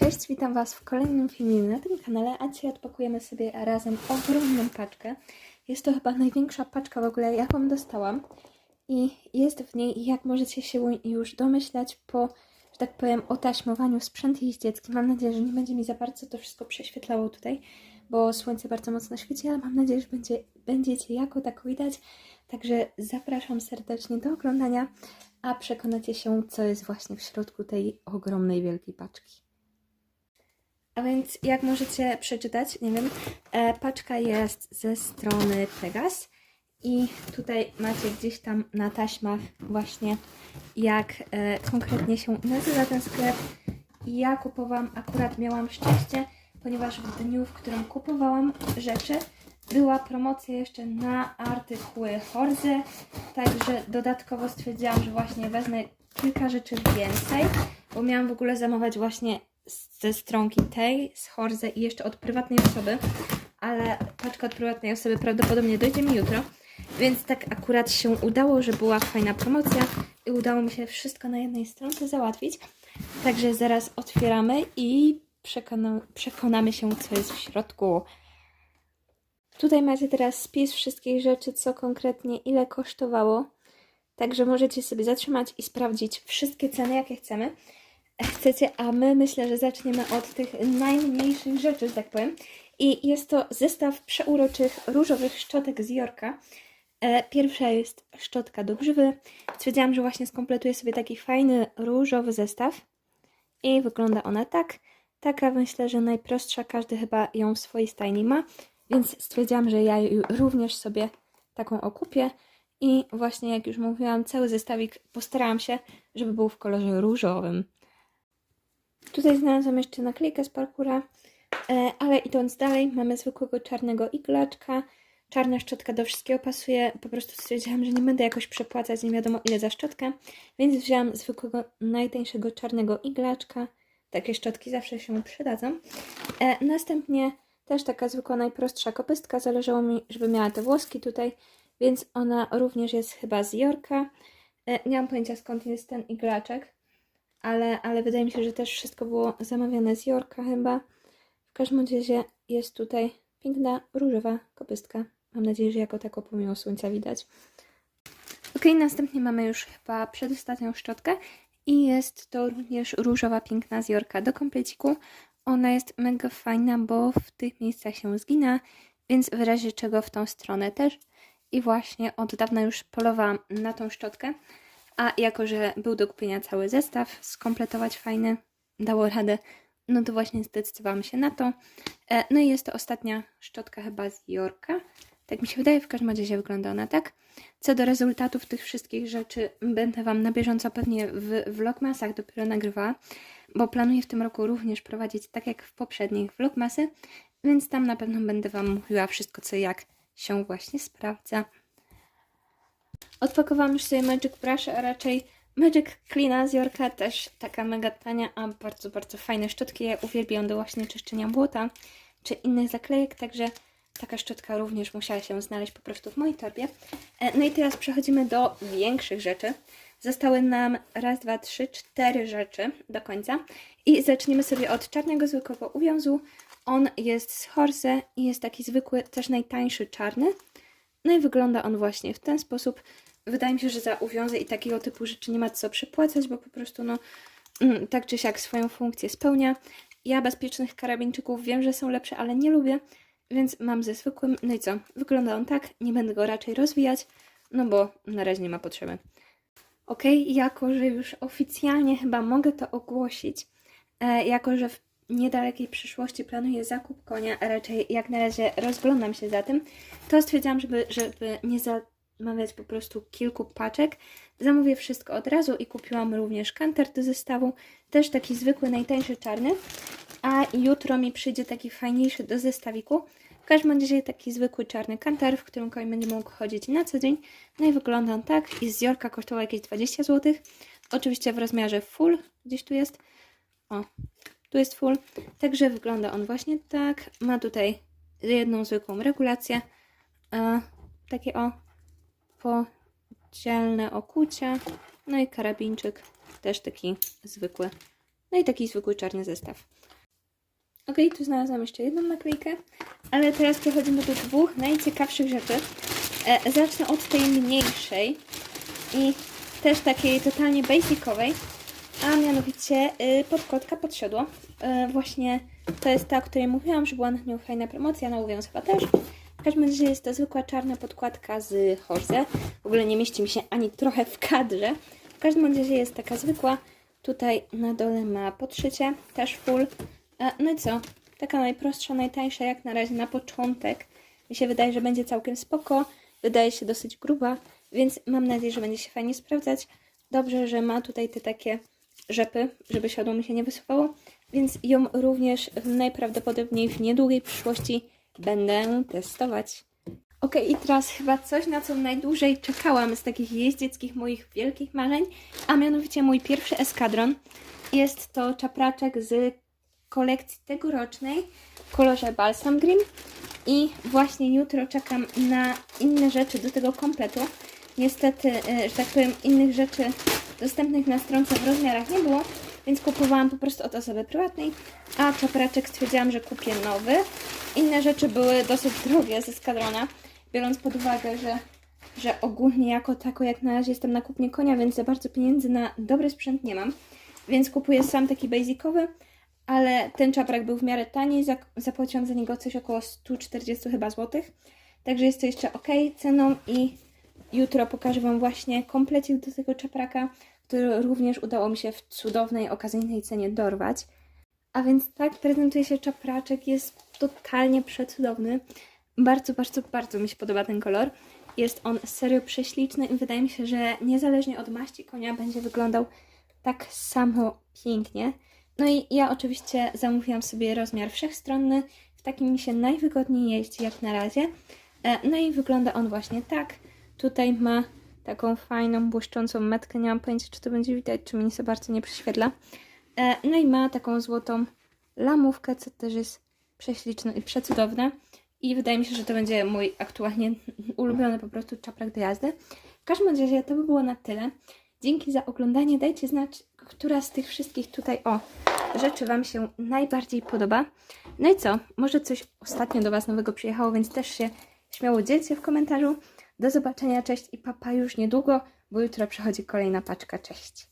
Cześć, witam Was w kolejnym filmie na tym kanale, a dzisiaj odpakujemy sobie razem ogromną paczkę. Jest to chyba największa paczka w ogóle, jaką dostałam. I jest w niej, jak możecie się już domyślać, po, że tak powiem, otaśmowaniu sprzęt jeździecki. Mam nadzieję, że nie będzie mi za bardzo to wszystko prześwietlało tutaj, bo słońce bardzo mocno świeci, ale mam nadzieję, że będzie, będziecie jako tak widać. Także zapraszam serdecznie do oglądania, a przekonacie się, co jest właśnie w środku tej ogromnej, wielkiej paczki. A więc jak możecie przeczytać, nie wiem, e, paczka jest ze strony Pegas i tutaj macie gdzieś tam na taśmach właśnie jak e, konkretnie się nazywa ten sklep. I ja kupowałam, akurat miałam szczęście, ponieważ w dniu, w którym kupowałam rzeczy, była promocja jeszcze na artykuły Horze, także dodatkowo stwierdziłam, że właśnie wezmę kilka rzeczy więcej, bo miałam w ogóle zamawiać właśnie ze stronki tej, z Horze i jeszcze od prywatnej osoby, ale paczka od prywatnej osoby prawdopodobnie dojdzie mi jutro, więc tak akurat się udało, że była fajna promocja i udało mi się wszystko na jednej stronce załatwić. Także zaraz otwieramy i przekona, przekonamy się, co jest w środku. Tutaj macie teraz spis wszystkich rzeczy, co konkretnie ile kosztowało. Także możecie sobie zatrzymać i sprawdzić wszystkie ceny, jakie chcemy. Chcecie, a my myślę, że zaczniemy od tych najmniejszych rzeczy, że tak powiem. I jest to zestaw przeuroczych różowych szczotek z Jorka. E, Pierwsza jest szczotka do brzywy. Stwierdziłam, że właśnie skompletuję sobie taki fajny różowy zestaw. I wygląda ona tak. Taka myślę, że najprostsza, każdy chyba ją w swojej stajni ma. Więc stwierdziłam, że ja również sobie taką okupię. I właśnie jak już mówiłam, cały zestawik postarałam się, żeby był w kolorze różowym. Tutaj znalazłam jeszcze naklejkę z parkura, e, ale idąc dalej, mamy zwykłego czarnego iglaczka. Czarna szczotka do wszystkiego pasuje. Po prostu stwierdziłam, że nie będę jakoś przepłacać nie wiadomo ile za szczotkę, więc wzięłam zwykłego, najtańszego czarnego iglaczka. Takie szczotki zawsze się przydadzą. E, następnie też taka zwykła, najprostsza kopystka. Zależało mi, żeby miała te włoski tutaj, więc ona również jest chyba z Jorka. E, nie mam pojęcia skąd jest ten iglaczek ale, ale wydaje mi się, że też wszystko było zamawiane z Jorka chyba. W każdym razie jest tutaj piękna różowa kopystka. Mam nadzieję, że jako tako pomimo słońca widać. Ok, następnie mamy już chyba przedostatnią szczotkę i jest to również różowa piękna z Jorka do kompleciku. Ona jest mega fajna, bo w tych miejscach się zgina, więc w razie czego w tą stronę też. I właśnie od dawna już polowałam na tą szczotkę. A jako, że był do kupienia cały zestaw, skompletować fajny, dało radę, no to właśnie zdecydowałam się na to. E, No i jest to ostatnia szczotka chyba z Jorka. Tak mi się wydaje, w każdym razie wygląda ona tak. Co do rezultatów tych wszystkich rzeczy, będę Wam na bieżąco pewnie w vlogmasach dopiero nagrywała, bo planuję w tym roku również prowadzić tak jak w poprzednich vlogmasy, więc tam na pewno będę Wam mówiła wszystko, co jak się właśnie sprawdza. Odpakowałam już sobie Magic Brush, a raczej Magic Cleana z Jorka, też taka mega tania, a bardzo, bardzo fajne szczotki. Ja uwielbiam do właśnie czyszczenia błota czy innych zaklejek, także taka szczotka również musiała się znaleźć po prostu w mojej torbie. E, No i teraz przechodzimy do większych rzeczy. Zostały nam raz, dwa, trzy, cztery rzeczy do końca. I zaczniemy sobie od czarnego zwykłego uwiązu. On jest z Horse i jest taki zwykły, też najtańszy czarny. No i wygląda on właśnie w ten sposób. Wydaje mi się, że za uwiązy i takiego typu rzeczy nie ma co przepłacać, bo po prostu no mm, tak czy siak swoją funkcję spełnia. Ja bezpiecznych karabinczyków wiem, że są lepsze, ale nie lubię, więc mam ze zwykłym. No i co? Wygląda on tak, nie będę go raczej rozwijać, no bo na razie nie ma potrzeby. Ok, jako że już oficjalnie chyba mogę to ogłosić, e, jako że w niedalekiej przyszłości planuję zakup konia, a raczej jak na razie rozglądam się za tym, to stwierdziłam, żeby, żeby nie zamawiać po prostu kilku paczek, zamówię wszystko od razu i kupiłam również kanter do zestawu, też taki zwykły, najtańszy czarny, a jutro mi przyjdzie taki fajniejszy do zestawiku. W każdym razie taki zwykły czarny kantar, w którym koń będzie mógł chodzić na co dzień. No i wygląda on tak. I z Jorka kosztował jakieś 20 zł. Oczywiście w rozmiarze full, gdzieś tu jest. O, tu jest full. Także wygląda on właśnie tak. Ma tutaj jedną zwykłą regulację. E, takie o podzielne okucia. No i karabinczyk też taki zwykły No i taki zwykły czarny zestaw. Ok, tu znalazłam jeszcze jedną naklejkę, ale teraz przechodzimy do dwóch najciekawszych rzeczy. E, zacznę od tej mniejszej i też takiej totalnie basicowej, a mianowicie y, podkładka pod siodło. E, właśnie to jest ta, o której mówiłam, że była na nią fajna promocja, na Uwiąz chyba też. W każdym razie jest to zwykła czarna podkładka z Horze. W ogóle nie mieści mi się ani trochę w kadrze. W każdym razie jest taka zwykła. Tutaj na dole ma podszycie, też full. E, No i co? Taka najprostsza, najtańsza jak na razie na początek. Mi się wydaje, że będzie całkiem spoko. Wydaje się dosyć gruba, więc mam nadzieję, że będzie się fajnie sprawdzać. Dobrze, że ma tutaj te takie rzepy, żeby siodło mi się nie wysuwało, więc ją również najprawdopodobniej w niedługiej przyszłości będę testować. Ok, i teraz chyba coś, na co najdłużej czekałam z takich jeździeckich moich wielkich marzeń, a mianowicie mój pierwszy eskadron. Jest to czapraczek z kolekcji tegorocznej w kolorze Balsam Green i właśnie jutro czekam na inne rzeczy do tego kompletu. Niestety, e, że tak powiem, innych rzeczy dostępnych na stronce w rozmiarach nie było, więc kupowałam po prostu od osoby prywatnej, a czapraczek stwierdziłam, że kupię nowy. Inne rzeczy były dosyć drogie ze skadrona, biorąc pod uwagę, że, że ogólnie jako tako jak na razie jestem na kupnie konia, więc za bardzo pieniędzy na dobry sprzęt nie mam, więc kupuję sam taki basicowy, ale ten czaprak był w miarę tani, zapłaciłam za niego coś około 140 chyba złotych, także jest to jeszcze ok ceną i jutro pokażę Wam właśnie komplecik do tego czapraka, który również udało mi się w cudownej, okazyjnej cenie dorwać. A więc tak prezentuje się czapraczek, jest totalnie przecudowny. Bardzo, bardzo, bardzo mi się podoba ten kolor. Jest on serio prześliczny i wydaje mi się, że niezależnie od maści konia będzie wyglądał tak samo pięknie. No i ja oczywiście zamówiłam sobie rozmiar wszechstronny. W takim mi się najwygodniej jeździ jak na razie. E, No i wygląda on właśnie tak. Tutaj ma taką fajną, błyszczącą metkę. Nie mam pojęcia, czy to będzie widać, czy mi się bardzo nie prześwietla. E, No i ma taką złotą lamówkę, co też jest prześliczne i przecudowne. I wydaje mi się, że to będzie mój aktualnie ulubiony po prostu czaprak do jazdy. W każdym razie to by było na tyle. Dzięki za oglądanie. Dajcie znać, która z tych wszystkich tutaj o rzeczy Wam się najbardziej podoba. No i co? Może coś ostatnio do Was nowego przyjechało, więc też się śmiało dzielcie w komentarzu. Do zobaczenia, cześć i papa już niedługo, bo jutro przychodzi kolejna paczka. Cześć.